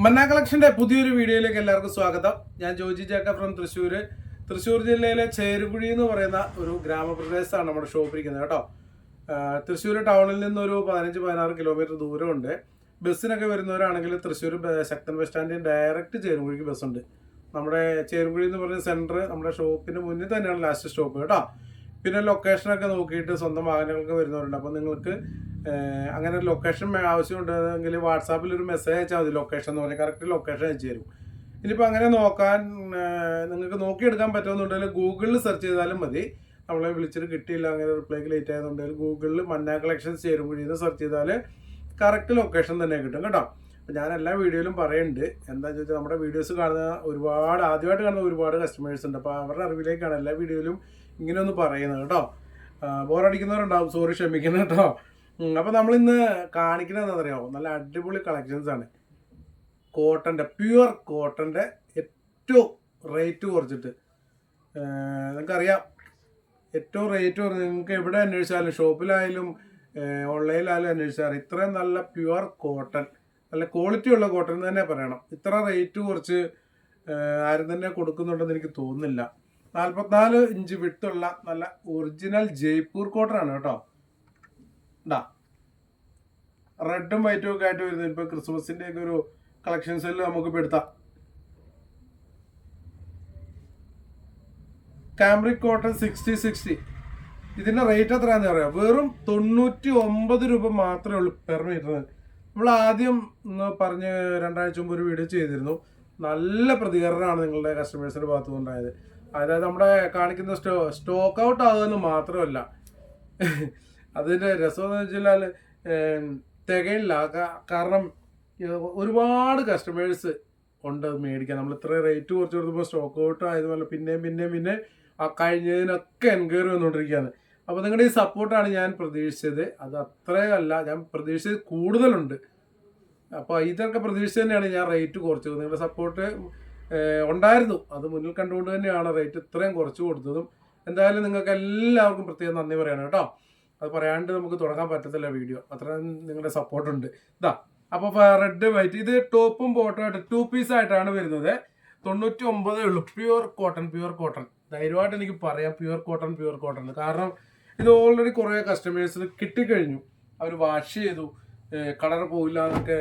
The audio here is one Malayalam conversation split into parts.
മന്ന കളക്ഷന്റെ പുതിയൊരു വീഡിയോയിലേക്ക് എല്ലാവർക്കും സ്വാഗതം. ഞാൻ ജോജി ജാക്ക ഫ്രം തൃശ്ശൂർ തൃശ്ശൂർ ജില്ലയിലെ ചേരുകുഴി എന്ന് പറയുന്ന ഒരു ഗ്രാമപ്രദേശത്താണ് നമ്മുടെ ഷോപ്പ് ഇരിക്കുന്നത് കേട്ടോ. തൃശ്ശൂർ ടൗണിൽ നിന്നൊരു പതിനഞ്ച് പതിനാറ് കിലോമീറ്റർ ദൂരമുണ്ട്. ബസ്സിനൊക്കെ വരുന്നവരാണെങ്കിൽ തൃശ്ശൂർ ശക്തൻ ബസ് സ്റ്റാൻഡിൽ ഡയറക്റ്റ് ചേരുകുഴിക്ക് ബസ്സുണ്ട് നമ്മുടെ ചേരുകുഴി എന്ന് പറയുന്ന സെന്റർ നമ്മുടെ ഷോപ്പിന് മുന്നിൽ തന്നെയാണ് ലാസ്റ്റ് സ്റ്റോപ്പ് കേട്ടോ. പിന്നെ ലൊക്കേഷനൊക്കെ നോക്കിയിട്ട് സ്വന്തം വാഹനങ്ങൾക്ക് വരുന്നവരുണ്ട്. അപ്പോൾ നിങ്ങൾക്ക് അങ്ങനെ ലൊക്കേഷൻ ആവശ്യമുണ്ടെങ്കിൽ വാട്സാപ്പിൽ ഒരു മെസ്സേജ് അയച്ചാൽ മതി. ലൊക്കേഷൻ എന്ന് പറഞ്ഞാൽ കറക്റ്റ് ലൊക്കേഷൻ അയച്ചു തരും. ഇനിയിപ്പോൾ അങ്ങനെ നോക്കാൻ നിങ്ങൾക്ക് നോക്കിയെടുക്കാൻ പറ്റുമെന്നുണ്ടെങ്കിൽ ഗൂഗിളിൽ സെർച്ച് ചെയ്താലും മതി. നമ്മളെ വിളിച്ചിട്ട് കിട്ടിയില്ല അങ്ങനെ റിപ്ലൈക്ക് ലേറ്റ് ആയതുണ്ടെങ്കിൽ ഗൂഗിളിൽ മന്ന കളക്ഷൻസ് ചേരുമ്പോഴേ സെർച്ച് ചെയ്താൽ കറക്റ്റ് ലൊക്കേഷൻ തന്നെ കിട്ടും. കേട്ടോ? ഞാൻ എല്ലാ വീഡിയോയിലും പറയുന്നുണ്ട് എന്താണെന്ന് വെച്ചാൽ നമ്മുടെ വീഡിയോസ് കാണുന്ന ഒരുപാട് ആദ്യമായിട്ട് കാണുന്ന ഒരുപാട് കസ്റ്റമേഴ്സ് ഉണ്ട്. അപ്പോൾ അവരുടെ അറിവിലേക്കാണ് എല്ലാ വീഡിയോയിലും ഇങ്ങനെ പറയുന്നത് കേട്ടോ. ബോറടിക്കുന്നവരുണ്ടാവും. സോറി ക്ഷമിക്കുന്നത് കേട്ടോ. അപ്പോൾ നമ്മളിന്ന് കാണിക്കുന്നത് എന്താ പറയുക നല്ല അടിപൊളി കളക്ഷൻസ് ആണ്. കോട്ടന്റെ പ്യുവർ കോട്ടന്റെ ഏറ്റവും റേറ്റ് കുറച്ചിട്ട്. നിങ്ങൾക്കറിയാം. ഏറ്റവും റേറ്റ് കുറഞ്ഞ് നിങ്ങൾക്ക് എവിടെ അന്വേഷിച്ചാലും ഷോപ്പിലായാലും ഓൺലൈനിലായാലും അന്വേഷിച്ചാൽ ഇത്രയും നല്ല പ്യുവർ കോട്ടൺ നല്ല ക്വാളിറ്റി ഉള്ള കോട്ടൺ തന്നെ പറയണം. ഇത്ര റേറ്റ് കുറച്ച് ആരും തന്നെ കൊടുക്കുന്നുണ്ടെന്ന് എനിക്ക് തോന്നുന്നില്ല. നാൽപ്പത്തിനാല് ഇഞ്ച് വിട്ടുള്ള നല്ല ഒറിജിനൽ ജയ്പൂർ കോട്ടൺ ആണ് കേട്ടോ. ഇതാ. റെഡും വൈറ്റും ഒക്കെ ആയിട്ട് വരുന്നത്. ഇപ്പൊ ക്രിസ്മസിന്റെ ഒക്കെ ഒരു കളക്ഷൻസിൽ നമുക്ക് ഇപ്പൊ എടുത്താം. കാംബ്രിക് കോട്ടൺ സിക്സ്റ്റി സിക്സ്റ്റി ഇതിന്റെ റേറ്റ് എത്രയാണെന്ന് പറയാം വെറും തൊണ്ണൂറ്റി ഒമ്പത് രൂപ മാത്രമേ ഉള്ളൂ പെർ മീറ്ററിന് നമ്മൾ ആദ്യം പറഞ്ഞ് രണ്ടാഴ്ച മുമ്പ് ഒരു വീഡിയോ ചെയ്തിരുന്നു. നല്ല പ്രതികരണമാണ് നിങ്ങളുടെ കസ്റ്റമേഴ്സിന്റെ ഭാഗത്തു ഉണ്ടായത്. അതായത് നമ്മുടെ കാണിക്കുന്ന സ്റ്റോ സ്റ്റോക്ക് ഔട്ട് ആകുമെന്ന് മാത്രമല്ല. അതിന്റെ രസം എന്ന് വെച്ചാൽ തികയില്ല. കാരണം ഒരുപാട് കസ്റ്റമേഴ്സ് ഉണ്ട് മേടിക്കാൻ. നമ്മൾ ഇത്ര റേറ്റ് കുറച്ച് കൊടുത്തപ്പോൾ സ്റ്റോക്ക് ഔട്ട് ആയതുപോലെ പിന്നെയും പിന്നെയും പിന്നെ ആ കഴിഞ്ഞതിനൊക്കെ എൻക്വയറി വന്നുകൊണ്ടിരിക്കുകയാണ്. അപ്പോൾ നിങ്ങളുടെ ഈ സപ്പോർട്ടാണ് ഞാൻ പ്രതീക്ഷിച്ചത്. അത് അത്രയല്ല ഞാൻ പ്രതീക്ഷിച്ചത് കൂടുതലുണ്ട്. അപ്പോൾ ഇതൊക്കെ പ്രതീക്ഷിച്ച് തന്നെയാണ് ഞാൻ റേറ്റ് കുറച്ചത്. നിങ്ങളുടെ സപ്പോർട്ട് ഉണ്ടായിരുന്നു. അത് മുന്നിൽ കണ്ടുകൊണ്ട് തന്നെയാണ് റേറ്റ് ഇത്രയും കുറച്ച് കൊടുത്തതും. എന്തായാലും നിങ്ങൾക്ക് എല്ലാവർക്കും പ്രത്യേകം നന്ദി പറയണം കേട്ടോ. അത് പറയാണ്ട് നമുക്ക് തുടങ്ങാൻ പറ്റത്തില്ല വീഡിയോ അത്രയും നിങ്ങളുടെ സപ്പോർട്ട് ഉണ്ട്. ഇതാ അപ്പോൾ റെഡ് വൈറ്റ് ഇത് ടോപ്പും ബോട്ടും ആയിട്ട് ടു പീസ് ആയിട്ടാണ് വരുന്നത്. തൊണ്ണൂറ്റി ഒമ്പതേ ഉള്ളൂ. പ്യുവർ കോട്ടൺ പ്യുവർ കോട്ടൺ ധൈര്യമായിട്ട് എനിക്ക് പറയാം പ്യുവർ കോട്ടൺ പ്യുവർ കോട്ടൺ കാരണം ഇത് ഓൾറെഡി കുറേ കസ്റ്റമേഴ്സിന് കിട്ടിക്കഴിഞ്ഞു. അവർ വാഷ് ചെയ്തു. കളർ പോയില്ല എന്നൊക്കെ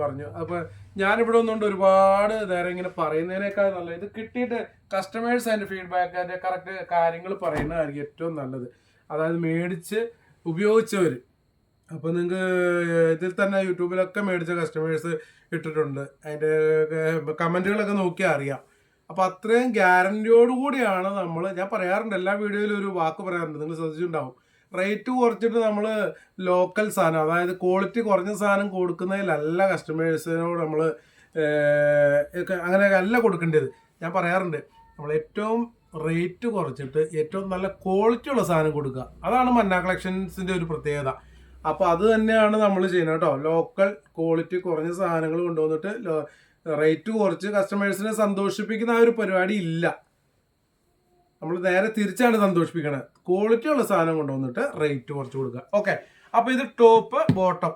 പറഞ്ഞു. അപ്പോൾ ഞാനിവിടെ ഒന്നുകൊണ്ട് ഒരുപാട് നേരം ഇങ്ങനെ പറയുന്നതിനേക്കാൾ നല്ലത്. ഇത് കിട്ടിയിട്ട് കസ്റ്റമേഴ്സ് അതിന്റെ ഫീഡ്ബാക്ക് അതിന്റെ കറക്റ്റ് കാര്യങ്ങൾ പറയുന്നതായിരിക്കും ഏറ്റവും നല്ലത്. അതായത് മേടിച്ച് ഉപയോഗിച്ചവർ അപ്പോൾ നിങ്ങൾക്ക് ഇതിൽ തന്നെ യൂട്യൂബിലൊക്കെ മേടിച്ച കസ്റ്റമേഴ്സ് ഇട്ടിട്ടുണ്ട്. അതിന്റെ കമന്റുകളൊക്കെ നോക്കിയാൽ അറിയാം. അപ്പോൾ അത്രയും ഗ്യാരണ്ടിയോട് കൂടിയാണ് നമ്മൾ ഞാൻ പറയാറുണ്ട് എല്ലാ വീഡിയോയിലും ഒരു വാക്ക് പറയാറുണ്ട്. നിങ്ങൾ ശ്രദ്ധിച്ചിട്ടുണ്ടാവും. റേറ്റ് കുറച്ചിട്ട് നമ്മൾ ലോക്കൽ സാധനം അതായത് ക്വാളിറ്റി കുറഞ്ഞ സാധനം കൊടുക്കുന്നതിലല്ല കസ്റ്റമേഴ്സിനോട് നമ്മൾ അങ്ങനെ അല്ല കൊടുക്കേണ്ടത്. ഞാൻ പറയാറുണ്ട് നമ്മൾ ഏറ്റവും റേറ്റ് കുറച്ചിട്ട് ഏറ്റവും നല്ല ക്വാളിറ്റി ഉള്ള സാധനം കൊടുക്കുക. അതാണ് മന്ന കളക്ഷൻസിന്റെ ഒരു പ്രത്യേകത. അപ്പോൾ അത് തന്നെയാണ് നമ്മൾ ചെയ്യുന്നത് കേട്ടോ. ലോക്കൽ ക്വാളിറ്റി കുറഞ്ഞ സാധനങ്ങൾ കൊണ്ടുവന്നിട്ട് റേറ്റ് കുറച്ച് കസ്റ്റമേഴ്സിനെ സന്തോഷിപ്പിക്കുന്ന ആ ഒരു പരിപാടി ഇല്ല. നമ്മൾ നേരെ തിരിച്ചാണ് സന്തോഷിപ്പിക്കണത്. ക്വാളിറ്റി ഉള്ള സാധനം കൊണ്ടുവന്നിട്ട് റേറ്റ് കുറച്ച് കൊടുക്കുക. ഓക്കെ അപ്പോൾ ഇത് ടോപ്പ് ബോട്ടം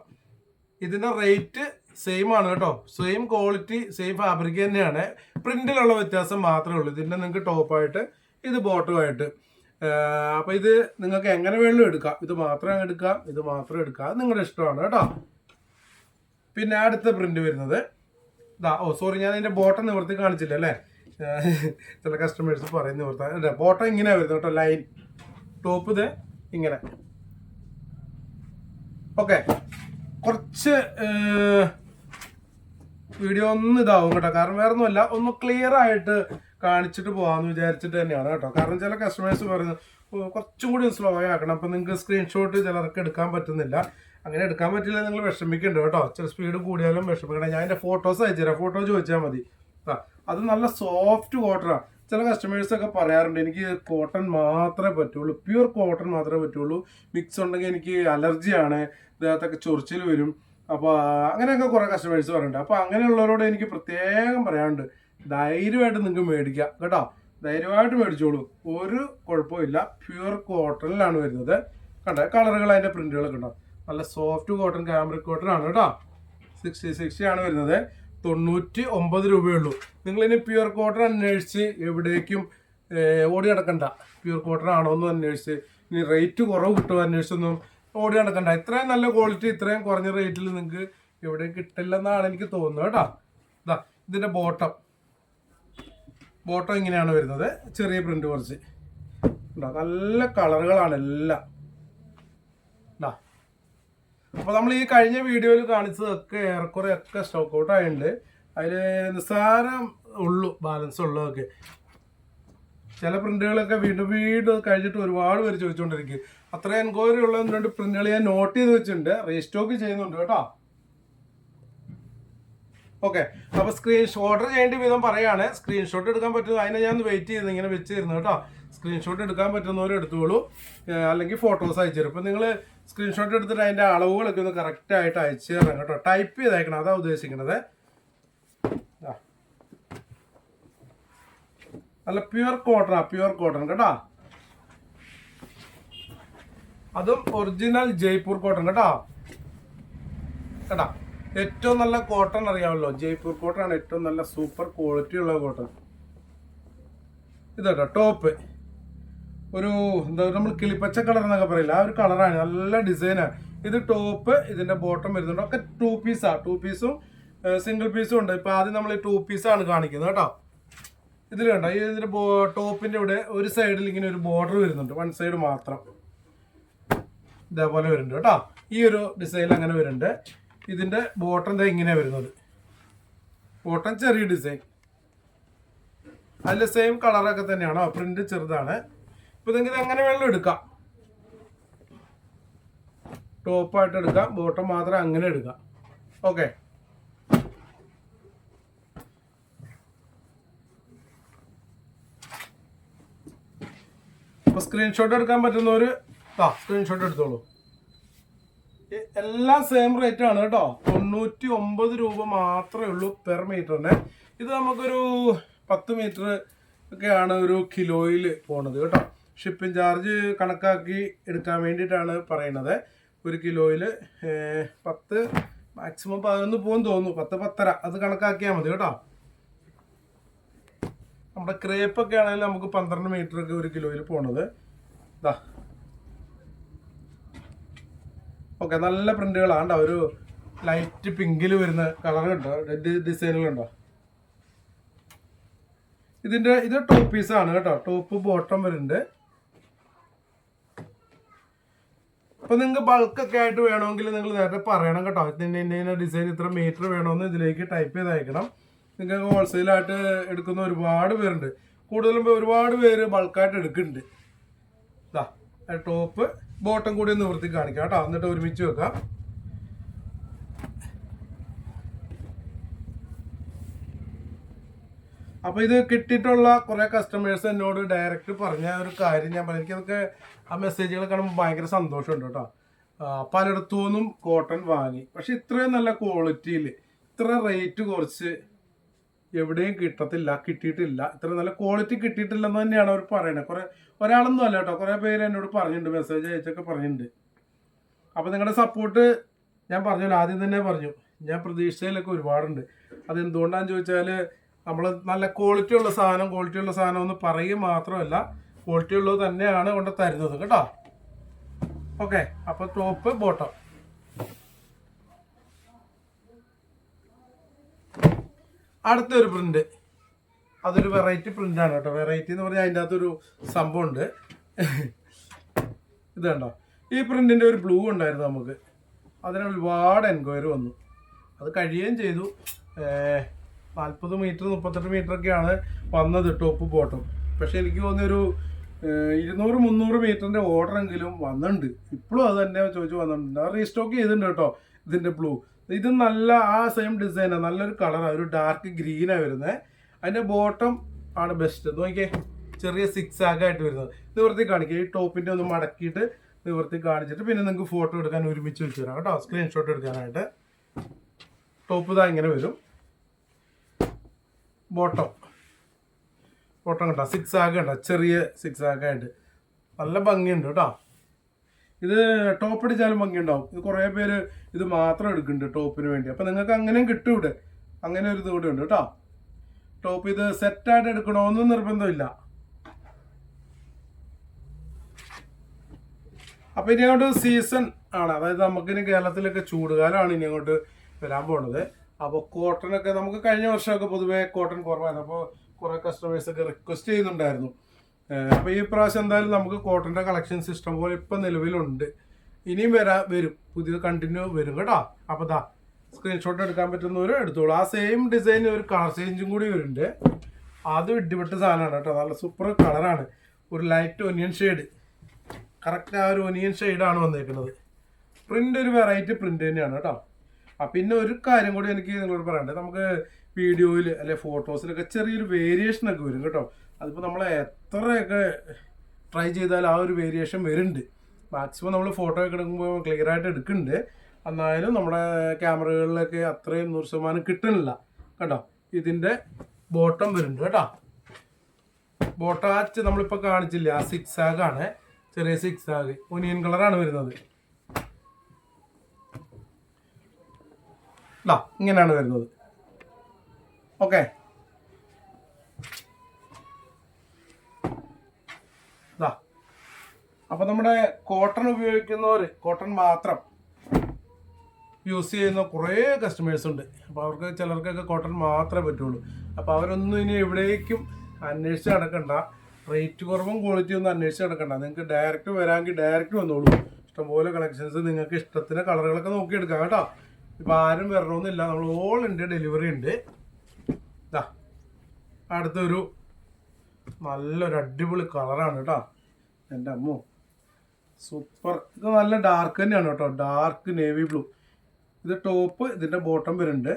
ഇതിന്റെ റേറ്റ് സെയിം ആണ് കേട്ടോ. സെയിം ക്വാളിറ്റി സെയിം ഫാബ്രിക് തന്നെയാണ്. പ്രിന്റിലുള്ള വ്യത്യാസം മാത്രമേ ഉള്ളൂ. ഇതിന്റെ നിങ്ങൾക്ക് ടോപ്പായിട്ട് ഇത് ബോട്ടമായിട്ട് അപ്പോൾ ഇത് നിങ്ങൾക്ക് എങ്ങനെ വേണമെങ്കിലും എടുക്കാം. ഇത് മാത്രം എടുക്കാം ഇത് മാത്രം എടുക്കാം അത് നിങ്ങളുടെ ഇഷ്ടമാണ് കേട്ടോ. പിന്നെ അടുത്ത പ്രിന്റ് വരുന്നത്. ഇതാ ഓ സോറി ഞാൻ അതിന്റെ ബോട്ടം നിവർത്തി കാണിച്ചില്ല അല്ലേ? ചില കസ്റ്റമേഴ്സ് പറയും നിവർത്താൻ ബോട്ടം ഇങ്ങനെയാണ് വരുന്നത് കേട്ടോ ലൈൻ ടോപ്പ് ഇത് ഇങ്ങനെ. ഓക്കെ കുറച്ച് വീഡിയോ ഒന്ന് ഇതാവും കേട്ടോ. കാരണം വേറെ ഒന്നുമല്ല ഒന്ന് ക്ലിയർ ആയിട്ട് കാണിച്ചിട്ട് പോകാമെന്ന് വിചാരിച്ചിട്ട് തന്നെയാണ് കേട്ടോ. കാരണം ചില കസ്റ്റമേഴ്സ് പറയുന്നത് "ഓ, കുറച്ചും കൂടി സ്ലോ ആക്കണം. അപ്പം നിങ്ങൾക്ക് സ്ക്രീൻഷോട്ട് ചിലർക്ക് എടുക്കാൻ പറ്റുന്നില്ല. അങ്ങനെ എടുക്കാൻ പറ്റില്ല നിങ്ങൾ വിഷമിക്കേണ്ട കേട്ടോ. ചില സ്പീഡ് കൂടിയാലും വിഷമിക്കണം ഞാൻ എന്റെ ഫോട്ടോസ് അയച്ചുതരാം. ഫോട്ടോ ചോദിച്ചാൽ മതി. അത് നല്ല സോഫ്റ്റ് കോട്ടറാണ് ചില കസ്റ്റമേഴ്സ് ഒക്കെ പറയാറുണ്ട് എനിക്ക് കോട്ടൺ മാത്രമേ പറ്റുള്ളൂ പ്യുവർ കോട്ടൺ മാത്രമേ പറ്റുള്ളൂ. മിക്സ് ഉണ്ടെങ്കിൽ എനിക്ക് അലർജിയാണ് ദേഹത്തൊക്കെ ചൊറിച്ചിൽ വരും. അപ്പോൾ അങ്ങനെയൊക്കെ കുറേ കസ്റ്റമേഴ്സ് പറയുന്നുണ്ട്. അപ്പോൾ അങ്ങനെയുള്ളവരോട് എനിക്ക് പ്രത്യേകം പറയാനുണ്ട് ധൈര്യമായിട്ട് നിങ്ങൾക്ക് മേടിക്കാം കേട്ടോ. ധൈര്യമായിട്ട് മേടിച്ചോളൂ. ഒരു കുഴപ്പമില്ല പ്യുവർ കോട്ടണിലാണ് വരുന്നത്. കണ്ടോ? കളറുകൾ അതിന്റെ പ്രിന്റുകളൊക്കെ ഉണ്ടാവും നല്ല സോഫ്റ്റ് കോട്ടൺ ക്യാമറ കോട്ടൺ ആണ് കേട്ടോ. സിക്സ്റ്റി സിക്സ്റ്റി ആണ് വരുന്നത്. തൊണ്ണൂറ്റി ഒമ്പത് രൂപയുള്ളൂ. നിങ്ങളിനി പ്യുവർ കോട്ടൺ അന്വേഷിച്ച് എവിടേക്കും ഓടി നടക്കണ്ട. പ്യുവർ കോട്ടൺ ആണോ എന്ന് അന്വേഷിച്ച്. ഇനി റേറ്റ് കുറവ് കിട്ടുമോ അന്വേഷിച്ചൊന്നും ഓടി നടക്കണ്ട. ഇത്രയും നല്ല ക്വാളിറ്റി ഇത്രയും കുറഞ്ഞ റേറ്റിൽ നിങ്ങൾക്ക് എവിടെയും കിട്ടില്ലെന്നാണ് എനിക്ക് തോന്നുന്നത് കേട്ടോ. ഇതാ ഇതിന്റെ ബോട്ടം ബോട്ടം ഇങ്ങനെയാണ് വരുന്നത്. ചെറിയ പ്രിന്റ് കുറച്ച്. ഉണ്ടോ നല്ല കളറുകളാണ് എല്ലാം. അപ്പോൾ നമ്മൾ ഈ കഴിഞ്ഞ വീഡിയോയിൽ കാണിച്ചതൊക്കെ ഏറെക്കുറെ ഒക്കെ സ്റ്റോക്ക് ഔട്ട് ആയിട്ടുണ്ട്. അതിൽ നിസ്സാരം ഉള്ളു ബാലൻസ് ഉള്ളതൊക്കെ. ചില പ്രിന്റുകളൊക്കെ വീണ്ടും വീണ്ടും കഴിഞ്ഞിട്ട് ഒരുപാട് പേര് ചോദിച്ചുകൊണ്ടിരിക്കും അത്ര എൻക്വയറി ഉള്ള രണ്ട് പ്രിന്റുകൾ ഞാൻ നോട്ട് ചെയ്ത് വെച്ചിട്ടുണ്ട്. റീസ്റ്റോക്ക് ചെയ്യുന്നുണ്ട് കേട്ടോ. ഓക്കെ അപ്പൊ സ്ക്രീൻഷോട്ട് ചെയ്യേണ്ട വിധം പറയാണ്. സ്ക്രീൻഷോട്ട് എടുക്കാൻ പറ്റുന്നത് അതിനെ ഞാൻ വെയിറ്റ് ചെയ്ത് ഇങ്ങനെ വെച്ചിരുന്നു കേട്ടോ. സ്ക്രീൻഷോട്ട് എടുക്കാൻ പറ്റുന്നവർ എടുത്തോളൂ അല്ലെങ്കിൽ ഫോട്ടോസ് അയച്ചു തരും. ഇപ്പം നിങ്ങൾ സ്ക്രീൻഷോട്ട് എടുത്തിട്ട് അതിന്റെ അളവുകളൊക്കെ ഒന്ന് കറക്റ്റ് ആയിട്ട് അയച്ചു തരണം കേട്ടോ. ടൈപ്പ് ചെയ്തേക്കണം. അതാണ് ഉദ്ദേശിക്കുന്നത്. അല്ല പ്യുവർ കോട്ടൺ പ്യുവർ കോട്ടൺ കേട്ടോ. അതും ഒറിജിനൽ ജയ്പൂർ കോട്ടൺ കേട്ടോ. കേട്ടാ. ഏറ്റവും നല്ല കോട്ടൺ അറിയാമല്ലോ. ജയ്പൂർ കോട്ടൺ ആണ് ഏറ്റവും നല്ല സൂപ്പർ ക്വാളിറ്റി ഉള്ള കോട്ടൺ ഇതാട്ടോ ടോപ്പ് ഒരു എന്താ നമ്മൾ കിളിപ്പച്ച കളർ എന്നൊക്കെ പറയില്ല? ആ ഒരു കളറാണ് നല്ല ഡിസൈനാണ് ഇത് ടോപ്പ് ഇതിന്റെ ബോട്ടം വരുന്നുണ്ട്. ഒക്കെ ടു പീസാ ടു പീസും സിംഗിൾ പീസും ഉണ്ട്. ഇപ്പൊ ആദ്യം നമ്മൾ ടു പീസാണ് കാണിക്കുന്നത് കേട്ടോ. ഇതിൽ കണ്ടോ? ഈ ടോപ്പിന്റെ ഇവിടെ ഒരു സൈഡിൽ ഇങ്ങനെ ഒരു ബോർഡർ വരുന്നുണ്ട്. വൺ സൈഡ് മാത്രം. ഇതേപോലെ വരുന്നുണ്ട് കേട്ടോ. ഈ ഒരു ഡിസൈൻ അങ്ങനെ വരുന്നുണ്ട്. ഇതിന്റെ ബോട്ടം ദേ ഇങ്ങനെ വരുന്നത്. ബോട്ടം ചെറിയ ഡിസൈൻ അതിൽ സെയിം കളറൊക്കെ തന്നെയാണോ? പ്രിന്റ് ചെറുതാണ്. ഇപ്പൊ നിങ്ങൾക്ക് എങ്ങനെ വേണമെങ്കിലും എടുക്കാം. ടോപ്പായിട്ട് എടുക്കാം ബോട്ടം മാത്രം അങ്ങനെ എടുക്കാം. ഓക്കെ ഇപ്പൊ സ്ക്രീൻഷോട്ട് എടുക്കാൻ പറ്റുന്ന ഒരു ആ സ്ക്രീൻഷോട്ട് എടുത്തോളൂ. എല്ലാം സെയിം റേറ്റ് ആണ് കേട്ടോ. തൊണ്ണൂറ്റി ഒമ്പത് രൂപ മാത്രമേ ഉള്ളൂ പെർ മീറ്ററിന് ഇത് നമുക്കൊരു പത്ത് മീറ്റർ ഒക്കെയാണ് ഒരു കിലോയിൽ പോണത് കേട്ടോ. ഷിപ്പിംഗ് ചാർജ് കണക്കാക്കി എടുക്കാൻ വേണ്ടിയിട്ടാണ് പറയുന്നത്. ഒരു കിലോയിൽ പത്ത് മാക്സിമം പതിനൊന്ന് പോകും തോന്നുന്നു. പത്ത് പത്തര. അത് കണക്കാക്കിയാൽ മതി കേട്ടോ. നമ്മുടെ ക്രേപ്പൊക്കെ ആണെങ്കിൽ നമുക്ക് പന്ത്രണ്ട് മീറ്റർ ഒക്കെ ഒരു കിലോയിൽ പോണത്. ഇതാ ഓക്കെ നല്ല പ്രിന്റുകളാണ് ഒരു ലൈറ്റ് പിങ്കിൽ വരുന്ന കളർ ഉണ്ടോ? ഡിസൈനുകളുണ്ടോ ഇതിന്റെ ഇത് ടോപ്പ് പീസാണ് കേട്ടോ. ടോപ്പ് ബോട്ടം വരുന്നുണ്ട്. അപ്പൊ നിങ്ങൾക്ക് ബൾക്കൊക്കെ ആയിട്ട് വേണമെങ്കിൽ നിങ്ങൾ നേരത്തെ പറയണം കേട്ടോ. ഇതിന്റെ ഇന്ന ഡിസൈൻ ഇത്ര മീറ്റർ വേണമെന്ന് ഇതിലേക്ക് ടൈപ്പ് ചെയ്ത് അയക്കണം നിങ്ങൾക്ക് ഹോൾസെയിലായിട്ട് എടുക്കുന്ന ഒരുപാട് പേരുണ്ട്. കൂടുതലും ഒരുപാട് പേര് ബൾക്കായിട്ട് എടുക്കുന്നുണ്ട്. ടോപ്പ് ബോട്ടം കൂടി നിവർത്തി കാണിക്കാം കേട്ടോ. എന്നിട്ട് ഒരുമിച്ച് വെക്കാം. അപ്പൊ ഇത് കിട്ടിയിട്ടുള്ള കുറെ കസ്റ്റമേഴ്സ് എന്നോട് ഡയറക്റ്റ് പറഞ്ഞ ഒരു കാര്യം ഞാൻ പറഞ്ഞു. എനിക്കതൊക്കെ ആ മെസ്സേജുകൾ കാണുമ്പോൾ ഭയങ്കര സന്തോഷമുണ്ട് കേട്ടോ. പലയിടത്തു നിന്നും കോട്ടൺ വാങ്ങി. പക്ഷെ ഇത്രയും നല്ല ക്വാളിറ്റിയിൽ ഇത്ര റേറ്റ് കുറച്ച് എവിടെയും കിട്ടത്തില്ല കിട്ടിയിട്ടില്ല. ഇത്ര നല്ല ക്വാളിറ്റി കിട്ടിയിട്ടില്ലെന്ന് തന്നെയാണ് അവർ പറയുന്നത് കുറെ ഒരാളൊന്നും അല്ല കേട്ടോ. കുറെ പേര് എന്നോട് പറഞ്ഞിട്ടുണ്ട് മെസ്സേജ് അയച്ചൊക്കെ പറഞ്ഞിട്ടുണ്ട്. അപ്പൊ നിങ്ങളുടെ സപ്പോർട്ട് ഞാൻ പറഞ്ഞല്ലോ ആദ്യം തന്നെ പറഞ്ഞു. ഞാൻ പ്രതീക്ഷയിലൊക്കെ ഒരുപാടുണ്ട്. അത് എന്തുകൊണ്ടാന്ന് ചോദിച്ചാൽ നമ്മൾ നല്ല ക്വാളിറ്റി ഉള്ള സാധനം ക്വാളിറ്റി ഉള്ള സാധനം എന്ന് പറയും മാത്രമല്ല ക്വാളിറ്റി ഉള്ളത് തന്നെയാണ് കൊണ്ട് തരുന്നത് കേട്ടോ. ഓക്കെ അപ്പൊ ടോപ്പ് ബോട്ടം അടുത്തൊരു പ്രിന്റ് അതൊരു വെറൈറ്റി പ്രിന്റ് ആണ് കേട്ടോ. വെറൈറ്റി എന്ന് പറഞ്ഞാൽ അതിന്റെ അകത്തൊരു സംഭവം ഉണ്ട് ഇത് കണ്ടോ? ഈ പ്രിന്റിന്റെ ഒരു ബ്ലൂ ഉണ്ടായിരുന്നു നമുക്ക്. അതിന് ഒരുപാട് എൻക്വയറി വന്നു. അത് കഴിയുകയും ചെയ്തു. നാൽപ്പത് മീറ്റർ മുപ്പത്തെട്ട് മീറ്റർ ഒക്കെയാണ് വന്നത് ടോപ്പ് ബോട്ടം പക്ഷെ എനിക്ക് തോന്നിയൊരു ഇരുന്നൂറ് മുന്നൂറ് മീറ്ററിന്റെ ഓർഡർ എങ്കിലും വന്നിട്ടുണ്ട് ഇപ്പോഴും അത് തന്നെ ചോദിച്ചു വന്നിട്ടുണ്ട്. അത് റീസ്റ്റോക്ക് ചെയ്തിട്ടുണ്ട് കേട്ടോ ഇതിന്റെ ബ്ലൂ ഇത് നല്ല ആ സെയിം ഡിസൈനാണ് നല്ലൊരു കളറാണ് ഒരു ഡാർക്ക് ഗ്രീനാണ് വരുന്നത് അതിന്റെ ബോട്ടം ആണ് ബെസ്റ്റ് നോക്കിയേ ചെറിയ സിക്സ് ആയിട്ട് വരുന്നത്. നിവർത്തി കാണിക്കുക ഈ ടോപ്പിന്റെ ഒന്ന് മടക്കിയിട്ട് നിവർത്തി കാണിച്ചിട്ട് പിന്നെ നിങ്ങൾക്ക് ഫോട്ടോ എടുക്കാൻ ഒരുമിച്ച് വെച്ച് തരാം കേട്ടോ. സ്ക്രീൻഷോട്ട് എടുക്കാനായിട്ട്. ടോപ്പ് ഇതാ ഇങ്ങനെ വരും. ബോട്ടം. ബോട്ടം കണ്ടോ? സിക്സ് ആഗ് കണ്ടോ? ചെറിയ സിക്സ് ആയിട്ട്. നല്ല ഭംഗിയുണ്ട് കേട്ടോ. ഇത് ടോപ്പ് അടിച്ചാലും ഭംഗിയുണ്ടാവും. ഇത് കുറേ പേര് ഇത് മാത്രം എടുക്കുന്നുണ്ട് ടോപ്പിന് വേണ്ടി. അപ്പം നിങ്ങൾക്ക് അങ്ങനെയും കിട്ടും ഇവിടെ. അങ്ങനെ ഒരു ഇത് കൂടെ ഉണ്ട് കേട്ടോ. ടോപ്പ് ഇത് സെറ്റായിട്ട് എടുക്കണമെന്നും നിർബന്ധമില്ല. അപ്പം ഇനി അങ്ങോട്ട് സീസൺ ആണ്. അതായത് നമുക്കിനി കേരളത്തിലൊക്കെ ചൂടുകാലമാണ് ഇനി അങ്ങോട്ട് വരാൻ പോണത്. അപ്പോൾ കോട്ടൺ ഒക്കെ നമുക്ക് കഴിഞ്ഞ വർഷമൊക്കെ പൊതുവേ കോട്ടൺ കുറവായിരുന്നു. അപ്പോൾ കുറേ കസ്റ്റമേഴ്സ് ഒക്കെ റിക്വസ്റ്റ് ചെയ്യുന്നുണ്ടായിരുന്നു. അപ്പോൾ അപ്പൊ ഈ പ്രാവശ്യം എന്തായാലും നമുക്ക് കോട്ടന്റെ കളക്ഷൻസ് സിസ്റ്റം പോലെ ഇപ്പൊ നിലവിലുണ്ട്. ഇനിയും വരാ വരും. പുതിയത് കണ്ടിന്യൂ വരും കേട്ടോ. അപ്പോൾ ദാ സ്ക്രീൻഷോട്ട് എടുക്കാൻ പറ്റുന്നവരും എടുത്തോളൂ. ആ സെയിം ഡിസൈൻ ഒരു കളർ ചേഞ്ചും കൂടി വരുന്നുണ്ട്. അത് ഇടിപെട്ട സാധനമാണ് കേട്ടോ. നല്ല സൂപ്പർ കളറാണ് ഒരു ലൈറ്റ് ഒനിയൻ ഷെയ്ഡ് കറക്റ്റ് ആ ഒരു ഒനിയൻ ഷെയ്ഡാണ് വന്നേക്കുന്നത്. പ്രിന്റ് ഒരു വെറൈറ്റി പ്രിന്റ് തന്നെയാണ് കേട്ടോ. ആ പിന്നെ ഒരു കാര്യം കൂടി എനിക്ക് നിങ്ങളോട് പറയണ്ടേ നമുക്ക് വീഡിയോയിൽ അല്ലെ ഫോട്ടോസിലൊക്കെ ചെറിയൊരു വേരിയേഷൻ ഒക്കെ വരും കേട്ടോ. അതിപ്പോൾ നമ്മൾ എത്രയൊക്കെ ട്രൈ ചെയ്താൽ ആ ഒരു വേരിയേഷൻ വരുന്നുണ്ട്. മാക്സിമം നമ്മൾ ഫോട്ടോ ഒക്കെ എടുക്കുമ്പോൾ ക്ലിയർ ആയിട്ട് എടുക്കുന്നുണ്ട്. എന്നാലും നമ്മുടെ ക്യാമറകളിലൊക്കെ അത്രയും നൂറ് ശതമാനം കിട്ടുന്നില്ല. കേട്ടോ ഇതിന്റെ ബോട്ടം വരുന്നുണ്ട് കേട്ടോ. ബോട്ടാച്ച് നമ്മളിപ്പോൾ കാണിച്ചില്ല? ആ സിക്സ് ആഗാണ് ചെറിയ സിക്സ് ആഗ് ഒനിയൻ കളറാണ് വരുന്നത്. ദാ ഇങ്ങനെയാണ് വരുന്നത്. ഓക്കെ. ദാ അപ്പൊ നമ്മുടെ കോട്ടൺ ഉപയോഗിക്കുന്നവർ കോട്ടൺ മാത്രം യൂസ് ചെയ്യുന്ന കുറേ കസ്റ്റമേഴ്സ് ഉണ്ട്. അപ്പോൾ അവർക്ക് ചിലർക്കൊക്കെ കോട്ടൺ മാത്രമേ പറ്റുള്ളൂ. അപ്പോൾ അവരൊന്നും ഇനി എവിടേക്കും അന്വേഷിച്ച് നടക്കണ്ട. റേറ്റ് കുറവും ക്വാളിറ്റി ഒന്നും അന്വേഷിച്ച് നടക്കണ്ട. നിങ്ങൾക്ക് ഡയറക്റ്റ് വരാമെങ്കിൽ ഡയറക്റ്റ് വന്നോളൂ. ഇഷ്ടംപോലെ കളക്ഷൻസ് നിങ്ങൾക്ക് ഇഷ്ടത്തിന് കളറുകളൊക്കെ നോക്കിയെടുക്കാം കേട്ടോ. ഇപ്പോൾ ആരും വരണമെന്നില്ല നമ്മൾ ഓൾ ഇന്ത്യ ഡെലിവറി ഉണ്ട്. ഇതാ അടുത്തൊരു നല്ലൊരു അടിപൊളി കളറാണ് കേട്ടോ. എന്റെ അമ്മോ സൂപ്പർ ഇത് നല്ല ഡാർക്ക് തന്നെയാണ് കേട്ടോ. ഡാർക്ക് നേവി ബ്ലൂ ഇത് ടോപ്പ് ഇതിന്റെ ബോട്ടം വരുന്നുണ്ട്.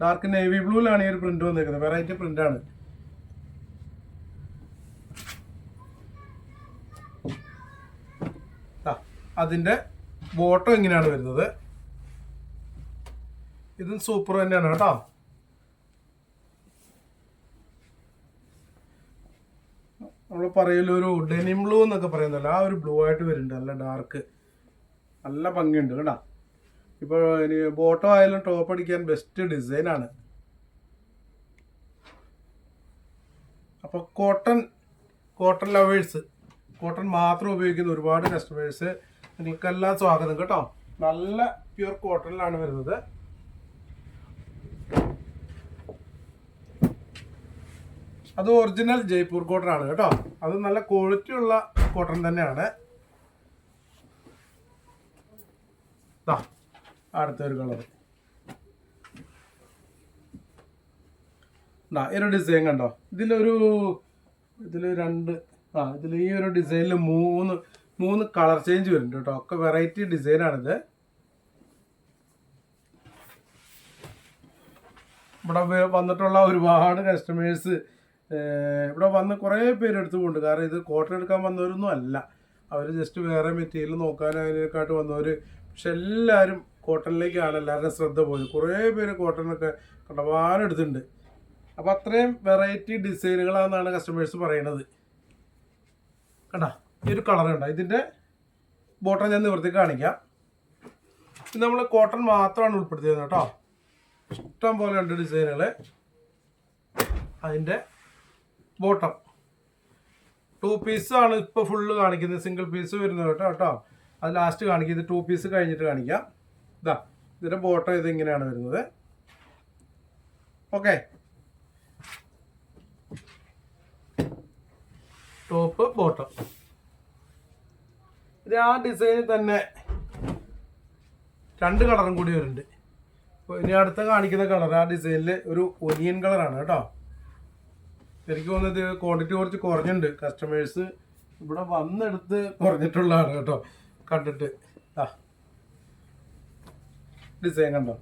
ഡാർക്ക് നേവി ബ്ലൂവിലാണ് ഈ ഒരു പ്രിന്റ് വന്നിരിക്കുന്നത് വെറൈറ്റി ദാ, അതിന്റെ ബോട്ടം ഇങ്ങനെയാണ് വരുന്നത്. ഇതും സൂപ്പർ തന്നെയാണ് കേട്ടോ. നമ്മൾ പറയലോ ഒരു ഡെനിം ബ്ലൂ എന്നൊക്കെ പറയുന്നല്ലോ ആ ഒരു ബ്ലൂ ആയിട്ട് വരുന്നുണ്ട് നല്ല ഡാർക്ക് നല്ല ഭംഗിയുണ്ട് കേട്ടോ. ഇപ്പോൾ ഇനി ബോട്ടം ആയാലും ടോപ്പ് അടിക്കാൻ ബെസ്റ്റ് ഡിസൈനാണ് അപ്പോൾ കോട്ടൺ കോട്ടൺ ലവേഴ്സ് കോട്ടൺ മാത്രം ഉപയോഗിക്കുന്ന ഒരുപാട് കസ്റ്റമേഴ്സ് നിങ്ങൾക്കെല്ലാം സ്വാഗതം കേട്ടോ. നല്ല പ്യുർ കോട്ടണിലാണ് വരുന്നത്. അത് ഒറിജിനൽ ജയ്പൂർ കോട്ടൺ ആണ് കേട്ടോ. അത് നല്ല ക്വാളിറ്റി ഉള്ള കോട്ടൺ തന്നെയാണ്. അടുത്തൊരു കളർ ഈ ഒരു ഡിസൈൻ കണ്ടോ? ഇതിലൊരു ഇതിൽ രണ്ട് ആ ഇതിൽ ഈ ഒരു ഡിസൈനിൽ മൂന്ന് മൂന്ന് കളർ ചേഞ്ച് വരുന്നുണ്ട് കേട്ടോ. ഒക്കെ വെറൈറ്റി ഡിസൈനാണിത് ഇവിടെ വന്നിട്ടുള്ള ഒരുപാട് കസ്റ്റമേഴ്സ് ഇവിടെ വന്ന് കുറേ പേര് എടുത്തുകൊണ്ട് കാരണം ഇത് കോട്ടൺ എടുക്കാൻ വന്നവരൊന്നും അല്ല. അവർ ജസ്റ്റ് വേറെ മെറ്റീരിയൽ നോക്കാൻ അതിനെക്കാട്ട് വന്നവർ പക്ഷെ എല്ലാവരും കോട്ടണിലേക്കാണ് എല്ലാവരുടെയും ശ്രദ്ധ പോയത്. കുറേ പേര് കോട്ടണൊക്കെ കണ്ടമാനം എടുത്തിട്ടുണ്ട്. അപ്പോൾ അത്രയും വെറൈറ്റി ഡിസൈനുകളാണെന്നാണ് കസ്റ്റമേഴ്സ് പറയണത് കണ്ടാ? ഈ ഒരു കളർ കണ്ട ഇതിന്റെ ബോട്ടം ഞാൻ നിവർത്തി കാണിക്കാം. ഇത് നമ്മൾ കോട്ടൺ മാത്രമാണ് ഉൾപ്പെടുത്തിയത് കേട്ടോ. ഇഷ്ടം പോലെ ഉണ്ട് ഡിസൈനുകൾ അതിന്റെ ബോട്ടം ടു പീസാണ് ഇപ്പോൾ ഫുള്ള് കാണിക്കുന്നത്. സിംഗിൾ പീസ് വരുന്നത് കേട്ടോ കേട്ടോ. അത് ലാസ്റ്റ് കാണിക്കും. ഇത് ടു പീസ് കഴിഞ്ഞിട്ട് കാണിക്കാം. ഇതാ ഇതിന്റെ ബോട്ടം ഇത് ഇങ്ങനെയാണ് വരുന്നത്. ഓക്കെ ടോപ്പ് ബോട്ടം ഇത് ആ ഡിസൈനിൽ തന്നെ രണ്ട് കളറും കൂടി വരുന്നുണ്ട്. ഇനി അടുത്ത കാണിക്കുന്ന കളർ ആ ഡിസൈനിൽ ഒരു ഒനിയൻ കളറാണ് കേട്ടോ. എനിക്ക് തോന്നുന്നത് ക്വാണ്ടിറ്റി കുറച്ച് കുറഞ്ഞിട്ടുണ്ട്. കസ്റ്റമേഴ്സ് ഇവിടെ വന്നെടുത്ത് കുറഞ്ഞിട്ടുള്ളതാണ് കേട്ടോ. കണ്ടിട്ട്. ആ ഡിസൈൻ കണ്ടോ?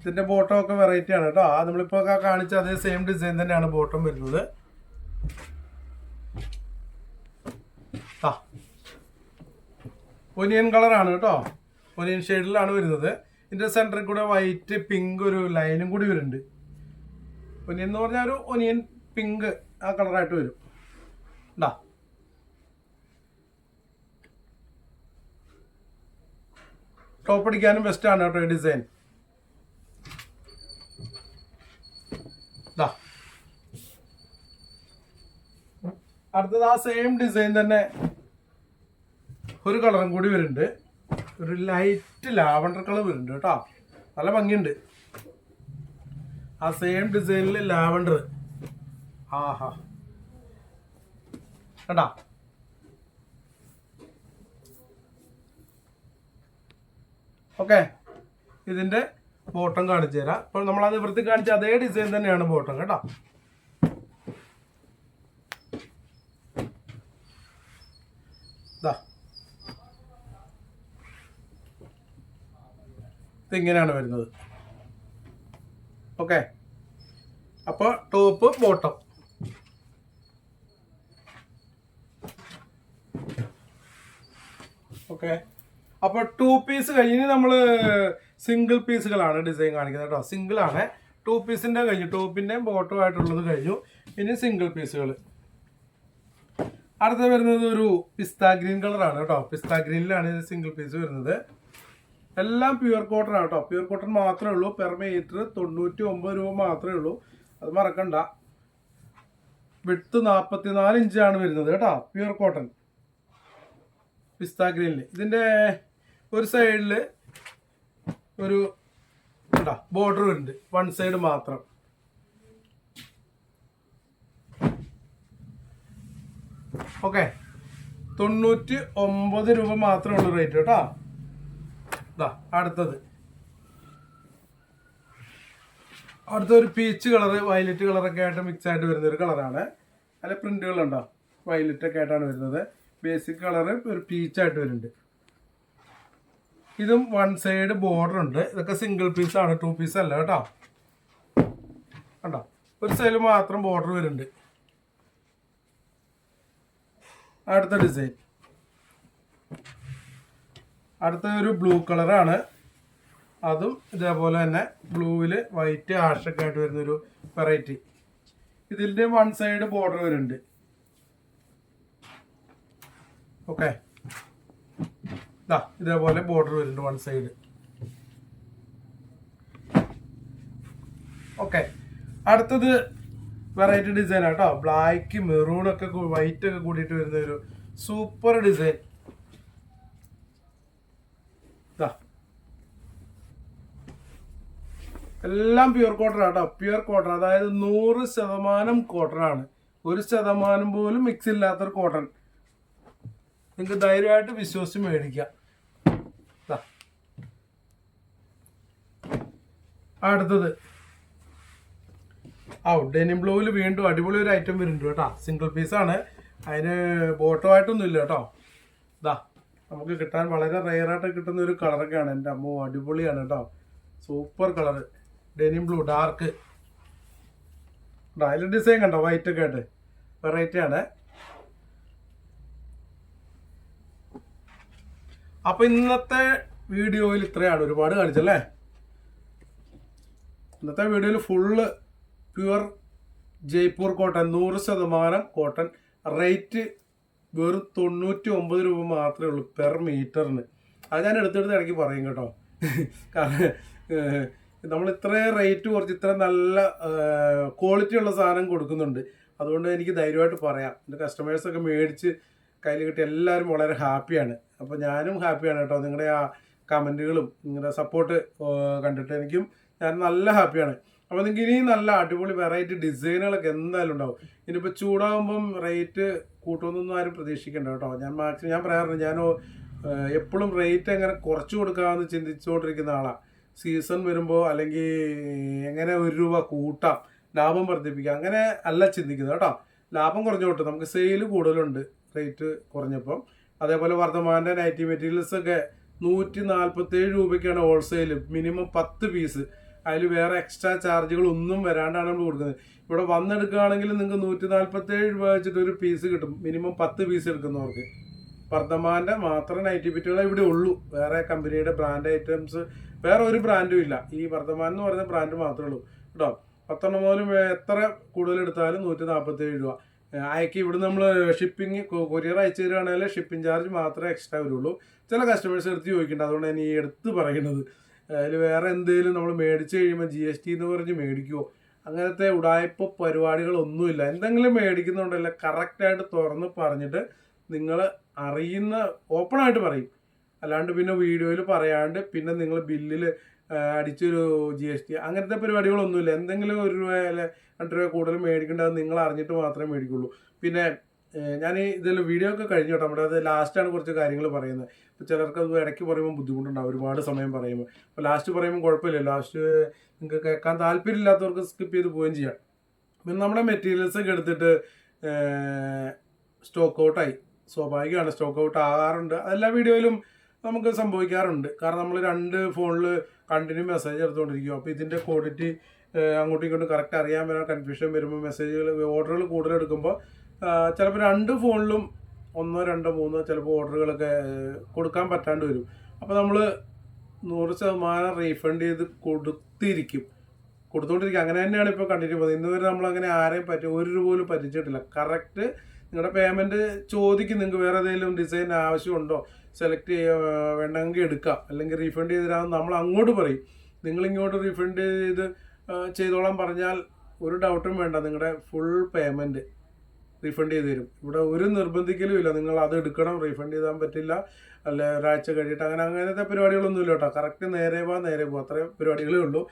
ഇതിന്റെ ബോട്ടം ഒക്കെ വെറൈറ്റി ആണ് കേട്ടോ. ആ നമ്മളിപ്പോൾ കാണിച്ച അതേ സെയിം ഡിസൈൻ തന്നെയാണ് ബോട്ടം വരുന്നത്. ആ. ഒനിയൻ കളറാണ് കേട്ടോ. ഒനിയൻ ഷെയ്ഡിലാണ് വരുന്നത്. ഇതിന്റെ സെന്ററിൽ കൂടെ വൈറ്റ് പിങ്ക് ഒരു ലൈനും കൂടി വരുന്നുണ്ട്. ഒനിയൻ എന്ന് പറഞ്ഞാൽ ഒരു ഒനിയൻ പിങ്ക് ആ കളറായിട്ട് വരും. ഉണ്ടാ ടോപ്പ് അടിക്കാനും ആണ് കേട്ടോ ഈ ഡിസൈൻ അടുത്തത് ആ സെയിം ഡിസൈൻ തന്നെ ഒരു കളറും കൂടി വരുന്നുണ്ട്. ഒരു ലൈറ്റ് ലാവണ്ടർ കളർ വരുന്നുണ്ട് കേട്ടോ. നല്ല ഭംഗിയുണ്ട്. ആ സെയിം ഡിസൈനിൽ ലാവണ്ടർ ആഹാ. കണ്ടാ? ഓക്കെ. ഇതിന്റെ ബോട്ടം കാണിച്ചു തരാം. ഇപ്പോൾ നമ്മൾ അത് വൃത്തി കാണിച്ച അതേ ഡിസൈൻ തന്നെയാണ് ബോട്ടം കേട്ടോ. ദാ. ഇതിങ്ങനെയാണ് വരുന്നത്. ഓക്കെ അപ്പോൾ ടോപ്പ് ബോട്ടം ഓക്കെ അപ്പോൾ ടു പീസ് കഴിഞ്ഞ് നമ്മൾ സിംഗിൾ പീസുകളാണ് ഡിസൈൻ കാണിക്കുന്നത് കേട്ടോ. സിംഗിൾ ആണ്. ടു പീസിന്റെ കഴിഞ്ഞു ടോപ്പിന്റെയും ബോട്ടം ആയിട്ടുള്ളത് കഴിഞ്ഞു. ഇനി സിംഗിൾ പീസുകൾ അടുത്ത വരുന്നത് ഒരു പിസ്ത ഗ്രീൻ കളറാണ് കേട്ടോ. പിസ്ത ഗ്രീനിലാണ് ഇത് സിംഗിൾ പീസ് വരുന്നത്. എല്ലാം പ്യുവർ കോട്ടൺ ആണ് കേട്ടോ. പ്യുവർ കോട്ടൺ മാത്രമേ ഉള്ളൂ. പെർ മീറ്റർ തൊണ്ണൂറ്റി ഒമ്പത് രൂപ മാത്രമേ ഉള്ളൂ. അത് മറക്കണ്ട. വിട്ട് നാൽപ്പത്തിനാല് ഇഞ്ചാണ് വരുന്നത് കേട്ടോ പ്യുവർ കോട്ടൺ പിസ്ത ഗ്രീനിൽ ഇതിന്റെ ഒരു സൈഡിൽ ഒരു കണ്ടോ ബോർഡർ ഉണ്ട്. വൺ സൈഡ് മാത്രം. ഓക്കെ തൊണ്ണൂറ്റി ഒമ്പത് രൂപ മാത്രമേ ഉള്ളൂ റേറ്റ് കേട്ടോ. ഇതാ അടുത്തത്. അടുത്ത ഒരു പീച്ച് കളർ വയലറ്റ് കളറൊക്കെ ആയിട്ട് മിക്സ് ആയിട്ട് വരുന്ന ഒരു കളറാണ് അതിൽ പ്രിന്റുകളുണ്ടോ വയലറ്റ് ഒക്കെ ആയിട്ടാണ് വരുന്നത്. ബേസിക് കളർ ഒരു പീച്ച് ആയിട്ട് വരുന്നുണ്ട്. ഇതും വൺ സൈഡ് ബോർഡർ ഉണ്ട്. ഇതൊക്കെ സിംഗിൾ പീസ് ആണ് ടു പീസ് അല്ല കേട്ടോ? കണ്ടോ? ഒരു സൈഡിൽ മാത്രം ബോർഡർ വരുന്നുണ്ട്. അടുത്ത ഡിസൈൻ അടുത്ത ഒരു ബ്ലൂ കളറാണ് അതും ഇതേപോലെ തന്നെ ബ്ലൂവിൽ വൈറ്റ് ആഷൊക്കെ ആയിട്ട് വരുന്നൊരു വെറൈറ്റി ഇതിന്റെ വൺ സൈഡ് ബോർഡർ വരുന്നുണ്ട്. ഓക്കെ ഇതാ ഇതേപോലെ ബോർഡർ വരുന്നുണ്ട് വൺ സൈഡ് ഓക്കെ അടുത്തത് വെറൈറ്റി ഡിസൈൻ ആട്ടോ. ബ്ലാക്ക് മെറൂൺ ഒക്കെ വൈറ്റ് ഒക്കെ കൂടിയിട്ട് വരുന്ന ഒരു സൂപ്പർ ഡിസൈൻ ഇതാ എല്ലാം പ്യുവർ കോട്ടൺ ആട്ടോ പ്യുവർ കോട്ടൺ അതായത് നൂറ് ശതമാനം കോട്ടൺ ആണ്. ഒരു ശതമാനം പോലും മിക്സ് ഇല്ലാത്തൊരു കോട്ടൺ നിങ്ങൾക്ക് ധൈര്യമായിട്ട് വിശ്വസിച്ച് മേടിക്കാം. അടുത്തത്. ആ ഡെനിം ബ്ലൂവിൽ വീണ്ടും അടിപൊളി ഒരു ഐറ്റം വരുന്നുണ്ട് കേട്ടോ. സിംഗിൾ പീസാണ് അതിന് ബോട്ടമായിട്ടൊന്നും ഇല്ല കേട്ടോ ഇതാ നമുക്ക് കിട്ടാൻ വളരെ റയറായിട്ട് കിട്ടുന്ന ഒരു കളറൊക്കെയാണ് എന്റെ അമ്മ അടിപൊളിയാണ് കേട്ടോ super colour denim blue dark അതിൽ ഡിസൈൻ കണ്ടോ? വൈറ്റ് ഒക്കെ ആയിട്ട്. വെറൈറ്റി ആണ്. അപ്പൊ ഇന്നത്തെ വീഡിയോയിൽ ഇത്രയാണ്. ഒരുപാട് കാണിച്ചല്ലേ? ഇന്നത്തെ വീഡിയോയിൽ ഫുള്ള് പ്യുവർ ജയ്പൂർ കോട്ടൺ നൂറ് ശതമാനം കോട്ടൺ റേറ്റ് വെറും തൊണ്ണൂറ്റി ഒമ്പത് രൂപ മാത്രമേ ഉള്ളൂ പെർ മീറ്ററിന് അത് ഞാൻ എടുത്തെടുത്ത് ഇടയ്ക്ക് പറയും കേട്ടോ. കാരണം നമ്മൾ ഇത്രയും റേറ്റ് കുറച്ച് ഇത്ര നല്ല ക്വാളിറ്റി ഉള്ള സാധനം കൊടുക്കുന്നുണ്ട്. അതുകൊണ്ട് എനിക്ക് ധൈര്യമായിട്ട് പറയാം. എന്റെ കസ്റ്റമേഴ്സൊക്കെ മേടിച്ച് കയ്യിൽ കിട്ടി എല്ലാവരും വളരെ ഹാപ്പിയാണ് അപ്പോൾ ഞാനും ഹാപ്പിയാണ് കേട്ടോ. നിങ്ങളുടെ ആ കമന്റുകളും നിങ്ങളുടെ സപ്പോർട്ട് കണ്ടിട്ട് എനിക്കും ഞാൻ നല്ല ഹാപ്പിയാണ് അപ്പോൾ നിങ്ങൾക്ക് ഇനിയും നല്ല അടിപൊളി വെറൈറ്റി ഡിസൈനുകളൊക്കെ എന്തായാലും ഉണ്ടാവും. ഇനിയിപ്പോൾ ചൂടാകുമ്പം റേറ്റ് കൂട്ടുമെന്നൊന്നും ആരും പ്രതീക്ഷിക്കേണ്ട കേട്ടോ. ഞാൻ മാക്സിമം ഞാൻ പറയാറുണ്ട് ഞാൻ എപ്പോഴും റേറ്റ് എങ്ങനെ കുറച്ച് കൊടുക്കാമെന്ന് ചിന്തിച്ചുകൊണ്ടിരിക്കുന്ന ആളാണ് സീസൺ വരുമ്പോൾ അല്ലെങ്കിൽ എങ്ങനെ ഒരു രൂപ കൂട്ടാം ലാഭം വർദ്ധിപ്പിക്കാം അങ്ങനെ അല്ല ചിന്തിക്കുന്നത് കേട്ടോ. ലാഭം കുറഞ്ഞു കുറഞ്ഞോട്ട് നമുക്ക് സെയിൽ കൂടുതലുണ്ട് റേറ്റ് കുറഞ്ഞപ്പം. അതേപോലെ വർദ്ധമാന്റെ നൈറ്റി മെറ്റീരിയൽസ് ഒക്കെ നൂറ്റി നാൽപ്പത്തേഴ് രൂപയ്ക്കാണ് ഹോൾസെയിൽ മിനിമം പത്ത് പീസ് അതിൽ വേറെ എക്സ്ട്രാ ചാർജുകൾ ഒന്നും വരാണ്ടാണ് നമ്മൾ കൊടുക്കുന്നത്. ഇവിടെ വന്നെടുക്കുകയാണെങ്കിൽ നിങ്ങൾക്ക് നൂറ്റി നാൽപ്പത്തേഴ് രൂപ വെച്ചിട്ട് ഒരു പീസ് കിട്ടും മിനിമം പത്ത് പീസ് എടുക്കുന്നവർക്ക്. വർദ്ധമാന്റെ മാത്രം നൈറ്റി ബിറ്റുകളെ ഇവിടെ ഉള്ളൂ. വേറെ കമ്പനിയുടെ ബ്രാൻഡ് ഐറ്റംസ് വേറെ ഒരു ബ്രാൻഡും ഇല്ല. ഈ വർദ്ധമാൻ എന്ന് പറയുന്ന ബ്രാൻഡ് മാത്രമേ ഉള്ളൂ. കേട്ടോ? പത്തെണ്ണം മുതലും എത്ര കൂടുതൽ എടുത്താലും നൂറ്റി നാൽപ്പത്തേഴ് രൂപ അയക്കി ഇവിടെ നമ്മൾ ഷിപ്പിംഗ് കൊറിയർ അയച്ചു തരികയാണെങ്കിൽ ഷിപ്പിംഗ് ചാർജ് മാത്രമേ എക്സ്ട്രാ വരുള്ളൂ. ചില കസ്റ്റമേഴ്സ് എടുത്ത് ചോദിക്കേണ്ട. അതുകൊണ്ട് ഞാൻ ഈ എടുത്ത് പറയുന്നത്. അതിൽ വേറെ എന്തെങ്കിലും നമ്മൾ മേടിച്ച് കഴിയുമ്പോൾ ജി എസ് ടി എന്ന് പറഞ്ഞ് മേടിക്കുമോ അങ്ങനത്തെ ഉടായ്പ പരിപാടികളൊന്നുമില്ല. എന്തെങ്കിലും മേടിക്കുന്നുണ്ടല്ലോ കറക്റ്റായിട്ട് തുറന്ന് പറഞ്ഞിട്ട് നിങ്ങൾ അറിയുന്ന ഓപ്പൺ ആയിട്ട് പറയും. അല്ലാണ്ട് പിന്നെ വീഡിയോയിൽ പറയാണ്ട് പിന്നെ നിങ്ങൾ ബില്ലിൽ അടിച്ചൊരു ജി എസ് ടി അങ്ങനത്തെ പരിപാടികളൊന്നുമില്ല. എന്തെങ്കിലും ഒരു രൂപ അല്ലെ രണ്ട് രൂപ കൂടുതൽ മേടിക്കേണ്ടത് നിങ്ങൾ അറിഞ്ഞിട്ട് മാത്രമേ മേടിക്കുള്ളൂ. പിന്നെ ഞാൻ ഇതിൽ വീഡിയോ ഒക്കെ കഴിഞ്ഞു കേട്ടോ. നമ്മുടെ അത് ലാസ്റ്റാണ് കുറച്ച് കാര്യങ്ങൾ പറയുന്നത്. ഇപ്പോൾ ചിലർക്ക് അത് ഇടയ്ക്ക് പറയുമ്പോൾ ബുദ്ധിമുട്ടുണ്ടാവും. ഒരുപാട് സമയം പറയുമ്പോൾ. അപ്പോൾ ലാസ്റ്റ് പറയുമ്പോൾ കുഴപ്പമില്ല ലാസ്റ്റ് നിങ്ങൾക്ക് കേൾക്കാൻ താല്പര്യമില്ലാത്തവർക്ക് സ്കിപ്പ് ചെയ്ത് പോവുകയും ചെയ്യാം. പിന്നെ നമ്മുടെ മെറ്റീരിയൽസ് ഒക്കെ എടുത്തിട്ട് സ്റ്റോക്ക് ഔട്ടായി സ്വാഭാവികമാണ് സ്റ്റോക്ക് ഔട്ട് ആകാറുണ്ട്. അതെല്ലാ വീഡിയോയിലും നമുക്ക് സംഭവിക്കാറുണ്ട്. കാരണം നമ്മൾ രണ്ട് ഫോണിൽ കണ്ടിന്യൂ മെസ്സേജ് എടുത്തുകൊണ്ടിരിക്കും അപ്പോൾ ഇതിന്റെ ക്വാളിറ്റി അങ്ങോട്ടും ഇങ്ങോട്ടും കറക്റ്റ് അറിയാൻ വരാൻ കൺഫ്യൂഷൻ വരുമ്പോൾ മെസ്സേജുകൾ ഓർഡറുകൾ കൂടുതൽ എടുക്കുമ്പോൾ ചിലപ്പോൾ രണ്ട് ഫോണിലും ഒന്നോ രണ്ടോ മൂന്നോ ചിലപ്പോൾ ഓർഡറുകളൊക്കെ കൊടുക്കാൻ പറ്റാണ്ട് വരും. അപ്പോൾ നമ്മൾ നൂറ് ശതമാനം റീഫണ്ട് ചെയ്ത് കൊടുത്തിരിക്കും. കൊടുത്തുകൊണ്ടിരിക്കും. അങ്ങനെ തന്നെയാണ് ഇപ്പോൾ കണ്ടിന്യൂ പോകുന്നത്. ഇന്ന് വരെ നമ്മൾ അങ്ങനെ ആരെയും പറ്റി ഒരു പോലും പറ്റിച്ചിട്ടില്ല. കറക്റ്റ് നിങ്ങളുടെ പേയ്മെന്റ് ചോദിക്കും. നിങ്ങൾക്ക് വേറെ ഏതെങ്കിലും ഡിസൈൻ ആവശ്യമുണ്ടോ സെലക്ട് ചെയ്യുക വേണമെങ്കിൽ എടുക്കാം. അല്ലെങ്കിൽ റീഫണ്ട് ചെയ്ത് തരാമെന്ന് നമ്മൾ അങ്ങോട്ട് പറയും. നിങ്ങൾ ഇങ്ങോട്ട് റീഫണ്ട് ചെയ്ത് ചെയ്തോളാം പറഞ്ഞാൽ ഒരു ഡൗട്ടും വേണ്ട. നിങ്ങളുടെ ഫുൾ പേയ്മെന്റ് റീഫണ്ട് ചെയ്ത് തരും. ഇവിടെ ഒരു നിർബന്ധിക്കലും ഇല്ല. നിങ്ങൾ അത് എടുക്കണം റീഫണ്ട് ചെയ്താൻ പറ്റില്ല. അല്ല ഒരാഴ്ച കഴിഞ്ഞിട്ട് അങ്ങനെ അങ്ങനത്തെ പരിപാടികളൊന്നും ഇല്ല കേട്ടോ. കറക്റ്റ് നേരെ പോവാ നേരെ പോവാ അത്രയും പരിപാടികളേ ഉള്ളൂ.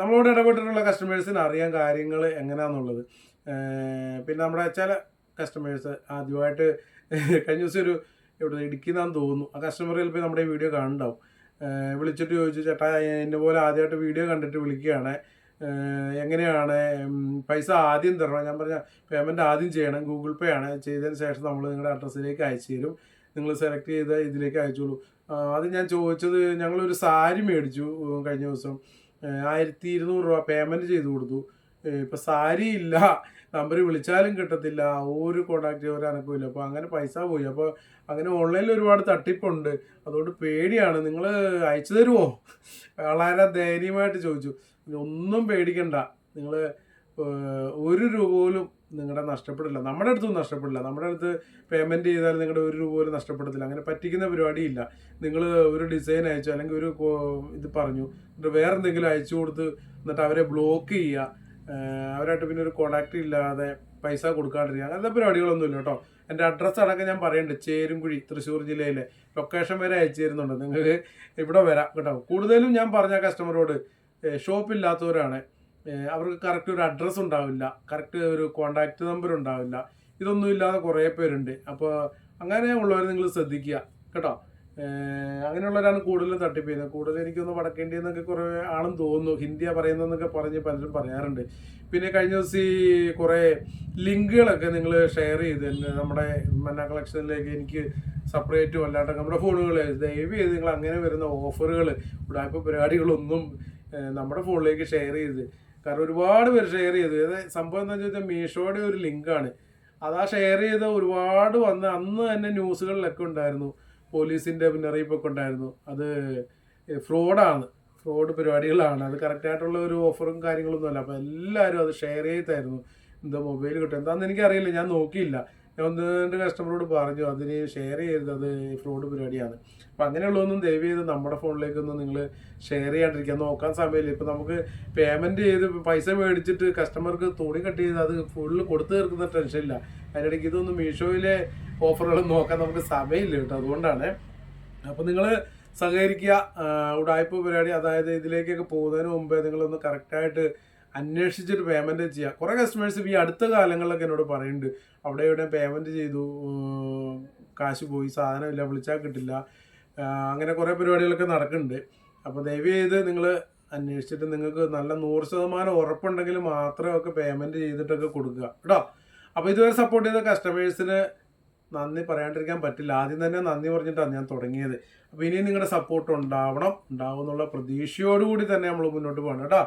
നമ്മളോട് ഇടപെട്ടിട്ടുള്ള കസ്റ്റമേഴ്സിന് അറിയാൻ കാര്യങ്ങൾ എങ്ങനെയാണെന്നുള്ളത് പിന്നെ നമ്മുടെ ചില കസ്റ്റമേഴ്സ് ആദ്യമായിട്ട് കഴിഞ്ഞ ദിവസം ഒരു ഇവിടെ ഇടുക്കിന്നാന്ന് തോന്നുന്നു. ആ കസ്റ്റമർ ചിലപ്പോൾ നമ്മുടെ വീഡിയോ കാണുന്നുണ്ടാവും. വിളിച്ചിട്ട് ചോദിച്ചു ചേട്ടാ എന്നെ പോലെ ആദ്യമായിട്ട് വീഡിയോ കണ്ടിട്ട് വിളിക്കുകയാണ്. എങ്ങനെയാണ്? പൈസ ആദ്യം തരണം. ഞാൻ പറഞ്ഞ പേയ്മെന്റ് ആദ്യം ചെയ്യണം. ഗൂഗിൾ പേ ആണ്. ചെയ്തതിന് ശേഷം നമ്മൾ നിങ്ങളുടെ അഡ്രസ്സിലേക്ക് അയച്ചു തരും. നിങ്ങൾ സെലക്ട് ചെയ്ത് ഇതിലേക്ക് അയച്ചോളൂ. അത് ഞാൻ ചോദിച്ചത് ഞങ്ങളൊരു സാരി മേടിച്ചു കഴിഞ്ഞ ദിവസം. ആയിരത്തി ഇരുന്നൂറ് രൂപ പേയ്മെന്റ് ചെയ്ത് കൊടുത്തു. ഇപ്പം സാരി ഇല്ല നമ്പർ വിളിച്ചാലും കിട്ടത്തില്ല. ഒരു കോണ്ടാക്ട് ഒരു അനക്കമില്ല അപ്പോൾ അങ്ങനെ പൈസ പോയി. അപ്പോൾ അങ്ങനെ ഓൺലൈനിൽ ഒരുപാട് തട്ടിപ്പുണ്ട്. അതുകൊണ്ട് പേടിയാണ്. നിങ്ങൾ അയച്ചു തരുമോ വളരെ ധൈര്യമായിട്ട് ചോദിച്ചു. ഒന്നും പേടിക്കണ്ട. നിങ്ങൾ ഒരു രൂപ പോലും നിങ്ങളുടെ നഷ്ടപ്പെടില്ല. നമ്മുടെ അടുത്തൊന്നും നഷ്ടപ്പെടില്ല. നമ്മുടെ അടുത്ത് പേയ്മെന്റ് ചെയ്താൽ നിങ്ങളുടെ ഒരു രൂപ പോലും നഷ്ടപ്പെടത്തില്ല. അങ്ങനെ പറ്റിക്കുന്ന പരിപാടിയില്ല. നിങ്ങൾ ഒരു ഡിസൈൻ അയച്ചു? അല്ലെങ്കിൽ ഒരു ഇത് പറഞ്ഞു. എന്നിട്ട് വേറെ എന്തെങ്കിലും അയച്ചു കൊടുത്ത് എന്നിട്ട് അവരെ ബ്ലോക്ക് ചെയ്യുക. അവരായിട്ട് പിന്നെ ഒരു കോണ്ടാക്ട് ഇല്ലാതെ പൈസ കൊടുക്കാണ്ടിരിക്കുക. അങ്ങനത്തെ പരിപാടികളൊന്നും ഇല്ല കേട്ടോ. എന്റെ അഡ്രസ്സ് അടക്കം ഞാൻ പറയുന്നുണ്ട്. ചേരുംകുഴി തൃശ്ശൂർ ജില്ലയിലെ ലൊക്കേഷൻ വരെ അയച്ചു തരുന്നുണ്ട് നിങ്ങൾക്ക് ഇവിടെ വരാം കേട്ടോ. കൂടുതലും ഞാൻ പറഞ്ഞ കസ്റ്റമറോട് ഷോപ്പ് ഇല്ലാത്തവരാണ്. അവർക്ക് കറക്റ്റ് ഒരു അഡ്രസ്സ് ഉണ്ടാവില്ല. കറക്റ്റ് ഒരു കോണ്ടാക്ട് നമ്പർ ഉണ്ടാവില്ല. ഇതൊന്നും ഇല്ലാതെ കുറേ പേരുണ്ട്. അപ്പോൾ അങ്ങനെ ഉള്ളവർ നിങ്ങൾ ശ്രദ്ധിക്കുക കേട്ടോ. അങ്ങനെയുള്ളവരാണ് കൂടുതലും തട്ടിപ്പ് ചെയ്യുന്നത് കൂടുതൽ എനിക്കൊന്ന് വടക്കേണ്ടി എന്നൊക്കെ കുറേ ആളും തോന്നുന്നു. ഹിന്ദിയാണ് പറയുന്നതെന്നൊക്കെ പറഞ്ഞ് പലരും പറയാറുണ്ട്. പിന്നെ കഴിഞ്ഞ ദിവസം ഈ കുറേ ലിങ്കുകളൊക്കെ നിങ്ങൾ ഷെയർ ചെയ്ത് നമ്മുടെ മന്ന കളക്ഷനിലേക്ക് എനിക്ക് സെപ്പറേറ്റും അല്ലാണ്ട് നമ്മുടെ ഫോണുകൾ ദയവ് ചെയ്ത് നിങ്ങൾ അങ്ങനെ വരുന്ന ഓഫറുകൾ ഉടായ്പ പരിപാടികളൊന്നും നമ്മുടെ ഫോണിലേക്ക് ഷെയർ ചെയ്ത്. കാരണം ഒരുപാട് പേര് ഷെയർ ചെയ്ത്. സംഭവം എന്താണെന്ന് ചോദിച്ചാൽ മീഷോയുടെ ഒരു ലിങ്കാണ്. അത് ആ ഷെയർ ചെയ്ത ഒരുപാട് വന്ന് അന്ന് തന്നെ ന്യൂസുകളിലൊക്കെ ഉണ്ടായിരുന്നു. പോലീസിന്റെ മുന്നറിയിപ്പൊക്കെ ഉണ്ടായിരുന്നു. അത് ഫ്രോഡാണ്. ഫ്രോഡ് പരിപാടികളാണ്. അത് കറക്റ്റായിട്ടുള്ള ഒരു ഓഫറും കാര്യങ്ങളൊന്നും അല്ല അപ്പോൾ എല്ലാവരും അത് ഷെയർ ചെയ്തായിരുന്നു. എന്താ മൊബൈൽ കിട്ടും? എന്താണെന്ന് എനിക്കറിയില്ല. ഞാൻ നോക്കിയില്ല. ഞാൻ ഒന്ന് രണ്ട് കസ്റ്റമറോട് പറഞ്ഞു അതിന് ഷെയർ ചെയ്യരുത് അത് ഫ്രോഡ് പരിപാടിയാണ്. അപ്പം അങ്ങനെയുള്ളതൊന്നും ദയവ് ചെയ്ത് നമ്മുടെ ഫോണിലേക്കൊന്നും നിങ്ങൾ ഷെയർ ചെയ്യാണ്ടിരിക്കുക നോക്കാൻ സമയമില്ല. ഇപ്പം നമുക്ക് പേയ്മെന്റ് ചെയ്ത് പൈസ മേടിച്ചിട്ട് കസ്റ്റമർക്ക് തുണി കട്ട് ചെയ്ത് അത് ഫുള്ള് കൊടുത്തു തീർക്കുന്ന ടെൻഷനില്ല അതിനിടയ്ക്ക് ഇതൊന്നും മീഷോയിലെ ഓഫറുകളൊന്നും നോക്കാൻ നമുക്ക് സമയമില്ല കേട്ടോ അതുകൊണ്ടാണ്. അപ്പോൾ നിങ്ങൾ സഹകരിക്കുക ഉടായ്പ പരിപാടി അതായത് ഇതിലേക്കൊക്കെ പോകുന്നതിന് മുമ്പേ നിങ്ങളൊന്ന് കറക്റ്റായിട്ട് അന്വേഷിച്ചിട്ട് പേയ്മെന്റ് ചെയ്യുക കുറേ കസ്റ്റമേഴ്സ് ഈ അടുത്ത കാലങ്ങളിലൊക്കെ എന്നോട് പറയുന്നുണ്ട് അവിടെ ഇവിടെ പേയ്മെന്റ് ചെയ്തു. കാശ് പോയി സാധനമില്ല വിളിച്ചാൽ കിട്ടില്ല. അങ്ങനെ കുറേ പരിപാടികളൊക്കെ നടക്കുന്നുണ്ട് അപ്പോൾ ദയവ് ചെയ്ത് നിങ്ങൾ അന്വേഷിച്ചിട്ട് നിങ്ങൾക്ക് നല്ല നൂറ് ശതമാനം ഉറപ്പുണ്ടെങ്കിൽ മാത്രമേ ഒക്കെ പേയ്മെന്റ് ചെയ്തിട്ടൊക്കെ കൊടുക്കുക. കേട്ടോ? അപ്പോൾ ഇതുവരെ സപ്പോർട്ട് ചെയ്ത കസ്റ്റമേഴ്സിന് നന്ദി പറയാണ്ടിരിക്കാൻ പറ്റില്ല. ആദ്യം തന്നെ നന്ദി പറഞ്ഞിട്ടാണ് ഞാൻ തുടങ്ങിയത്. അപ്പോൾ ഇനി നിങ്ങളുടെ സപ്പോർട്ട് ഉണ്ടാവണം. ഉണ്ടാവും എന്നുള്ള പ്രതീക്ഷയോടുകൂടി തന്നെ നമ്മൾ മുന്നോട്ട് പോകണം. കേട്ടോ?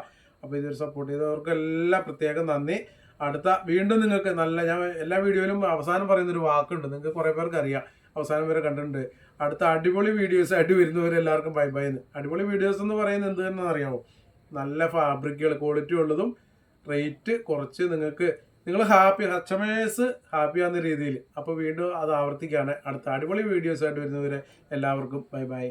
അപ്പോൾ ഇതൊരു സപ്പോർട്ട് ചെയ്തവർക്കെല്ലാം പ്രത്യേകം നന്ദി. അടുത്ത വീണ്ടും നിങ്ങൾക്ക് നല്ല ഞാൻ എല്ലാ വീഡിയോയിലും അവസാനം പറയുന്നൊരു വാക്കുണ്ട് നിങ്ങൾക്ക് കുറേ പേർക്ക് അറിയാം. അവസാനം വരെ കണ്ടിട്ടുണ്ട്. അടുത്ത അടിപൊളി വീഡിയോസ് ആയിട്ട് വരുന്നവരെല്ലാവർക്കും ബൈ ബൈ എന്ന്. അടിപൊളി വീഡിയോസ് എന്ന് പറയുന്നത് എന്ത് തന്നെ അറിയാമോ നല്ല ഫാബ്രിക്കുകൾ ക്വാളിറ്റി ഉള്ളതും റേറ്റ് കുറച്ച് നിങ്ങൾക്ക് നിങ്ങൾ ഹാപ്പി കസ്റ്റമേഴ്സ് ഹാപ്പി ആവുന്ന രീതിയിൽ. അപ്പോൾ വീണ്ടും അത് ആവർത്തിക്കുകയാണ്. അടുത്ത അടിപൊളി വീഡിയോസ് ആയിട്ട് വരുന്നവരെ എല്ലാവർക്കും ബൈ ബൈ